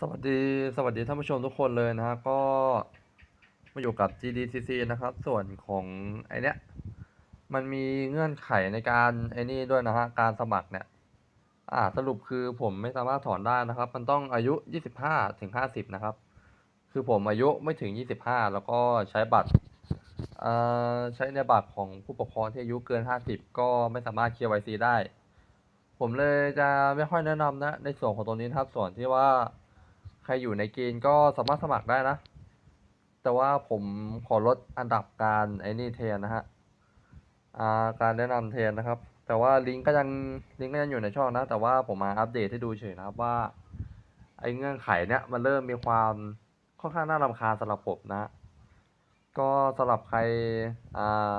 สวัสดีสวัสดีท่านผู้ชมทุกคนเลยนะฮะก็มาอยู่กับ GDCC นะครับ ส่วนของไอเนี้ยมันมีเงื่อนไขในการไอนี่ด้วยนะฮะการสมัครเนี่ยอ่าสรุปคือผมไม่สามารถถอนได้นะครับ มันต้องอายุ 25ถึง50 นะครับ คือผมอายุไม่ถึง 25 แล้วก็ใช้บัตรเอ่อใช้ในบัตรของผู้ปกครองที่อายุเกิน 50 ก็ไม่สามารถ KYC ได้ ผมเลยจะไม่ค่อยแนะนำนะในส่วนของตรงนี้นะครับส่วนที่ว่า ใครอยู่ในเกณฑ์ก็สามารถสมัครได้นะ แต่ว่าผมขอลดอันดับการไอ้นี่เทนนะฮะอ่าการแนะนำเทนนะครับ แต่ว่าลิงก์ก็ยังลิงก์ก็ยังอยู่ในช่องนะ แต่ว่าผมมาอัปเดตให้ดูเฉยนะครับว่าไอ้เงื่อนไขเนี้ยมันเริ่มมีความค่อนข้างน่ารำคาญสำหรับผมนะ ก็สำหรับใครอ่า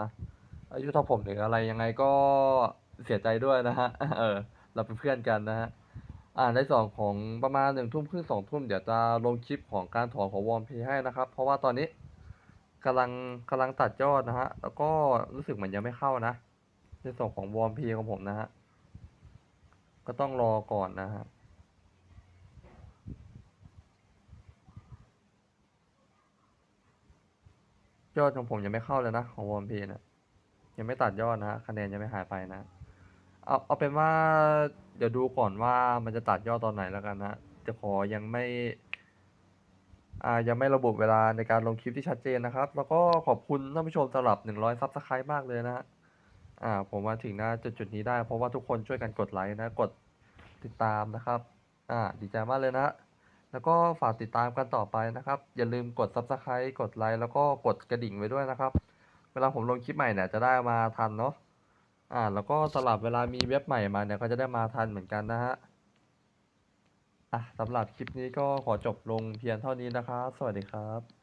อายุเท่าผมหรืออะไรยังไงก็เสียใจด้วยนะฮะ เออ เราเป็นเพื่อนกันนะฮะ อ่าในส่วนของประมาณหนึ่งทุ่มครึ่งสองทุ่มเดี๋ยวจะลงคลิปของการถอนของวอร์มพีให้นะครับ เพราะว่าตอนนี้กำลังกำลังตัดยอดนะฮะ แล้วก็รู้สึกเหมือนยังไม่เข้านะ ในส่วนของวอร์มพีของผมนะฮะ ก็ต้องรอก่อนนะฮะยอดของผมยังไม่เข้าเลยนะ ของวอร์มพีนะยังไม่ตัดยอดนะฮะคะแนนยังไม่หายไปนะ เอาเอาเป็นว่า เดี๋ยวดูก่อนว่ามันจะตัดยอดตอนไหนแล้วกันนะจะขอยังไม่ อ่ายังไม่ระบุเวลาในการลงคลิปที่ชัดเจนนะครับ แล้วก็ขอบคุณท่านผู้ชมสำหรับหนึ่งร้อยซับสไครต์มากเลยนะฮะอ่า ผมมาถึงหน้าจุดจุดนี้ได้ เพราะว่าทุกคนช่วยกันกดไลค์นะ กดติดตามนะครับ อ่า ดีใจมากเลยนะ แล้วก็ฝากติดตามกันต่อไปนะครับ อย่าลืมกด subscribe กดไลค์แล้วก็กดกระดิ่งไว้ด้วยนะครับ เวลาผมลงคลิปใหม่เนี่ยจะได้มาทันเนาะ อ่าแล้วก็สลับเวลามีเว็บใหม่มาเนี่ยก็จะได้มาทันเหมือนกันนะฮะอะสำหรับคลิปนี้ก็ขอจบลงเพียงเท่านี้นะครับ สวัสดีครับ